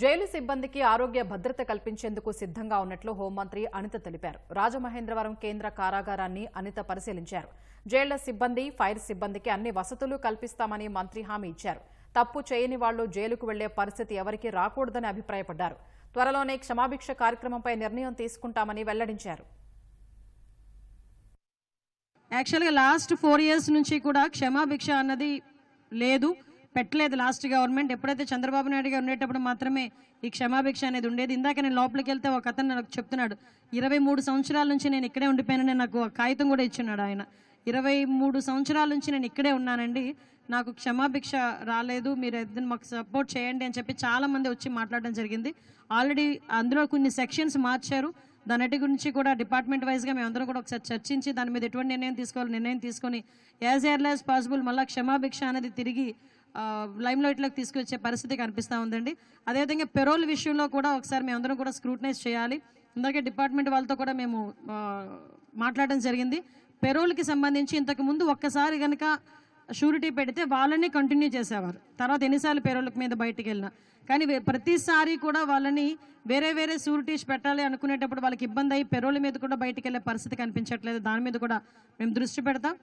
Jail సిబ్బందికి ఆరోగ్య భద్రత కల్పించేందుకు సిద్ధంగా ఉన్నట్లు హోంమంత్రి అనిత తెలిపారు. రాజమహేంద్రవరం కేంద్ర కారాగారాన్ని అనిత పరిశీలించారు. జైళ్ళ సిబ్బంది ఫైర్ సిబ్బందికి అన్ని వసతులు కల్పిస్తామని మంత్రి హామీ ఇచ్చారు. తప్పు చేయని వాళ్ళు జైలుకు వెళ్ళే పరిస్థితి ఎవరికీ రాకూడదని అభిప్రాయపడ్డారు. త్వరలోనే క్షమాభిక్ష కార్యక్రమంపై నిర్ణయం తీసుకుంటామని వెల్లడించారు. యాక్చువల్గా లాస్ట్ ఫోర్ ఇయర్స్ నుంచి కూడా క్షమాభిక్ష అన్నది లేదు. పెట్టలేదు లాస్ట్ గవర్నమెంట్. ఎప్పుడైతే చంద్రబాబు నాయుడు గారు ఉండేటప్పుడు మాత్రమే ఈ క్షమాభిక్ష అనేది ఉండేది. ఇందాక నేను లోపలికి వెళ్తే ఒక అతను నాకు చెప్తున్నాడు ఇరవై మూడు సంవత్సరాల నుంచి నేను ఇక్కడే ఉండిపోయానని నాకు కాగితం కూడా ఇచ్చున్నాడు ఆయన. ఇరవై మూడు సంవత్సరాల నుంచి నేను ఇక్కడే ఉన్నానండి. నాకు క్షమాభిక్ష రాలేదు. మీరు మాకు సపోర్ట్ చేయండి అని చెప్పి చాలా మంది వచ్చి మాట్లాడడం జరిగింది. ఆల్రెడీ అందులో కొన్ని సెక్షన్స్ మార్చారు. దానిటి గురించి కూడా డిపార్ట్మెంట్ వైజ్గా మేమందరం కూడా ఒకసారి చర్చించి దాని మీద ఎటువంటి నిర్ణయం తీసుకోవాలి నిర్ణయం తీసుకొని యాజ్ ఎర్లీ యాజ్ పాసిబుల్ మళ్ళీ క్షమాభిక్ష అనేది తిరిగి లైమ్లైట్లోకి తీసుకొచ్చే పరిస్థితి కనిపిస్తూ ఉందండి. అదేవిధంగా పెరోల్ విషయంలో కూడా ఒకసారి మేమందరం కూడా స్క్రూటనైజ్ చేయాలి. ఇందాకే డిపార్ట్మెంట్ వాళ్ళతో కూడా మేము మాట్లాడడం జరిగింది. పెరోల్కి సంబంధించి ఇంతకు ముందు ఒక్కసారి కనుక షూరిటీ పెడితే వాళ్ళని కంటిన్యూ చేసేవారు. తర్వాత ఎన్నిసార్లు పేరోళ్ళకి మీద బయటికి వెళ్ళినా. కానీ ప్రతిసారి కూడా వాళ్ళని వేరే వేరే షూరిటీస్ పెట్టాలి అనుకునేటప్పుడు వాళ్ళకి ఇబ్బంది అయ్యి పెరోల్ మీద కూడా బయటికి వెళ్ళే పరిస్థితి కనిపించట్లేదు. దాని మీద కూడా మేము దృష్టి పెడతాం.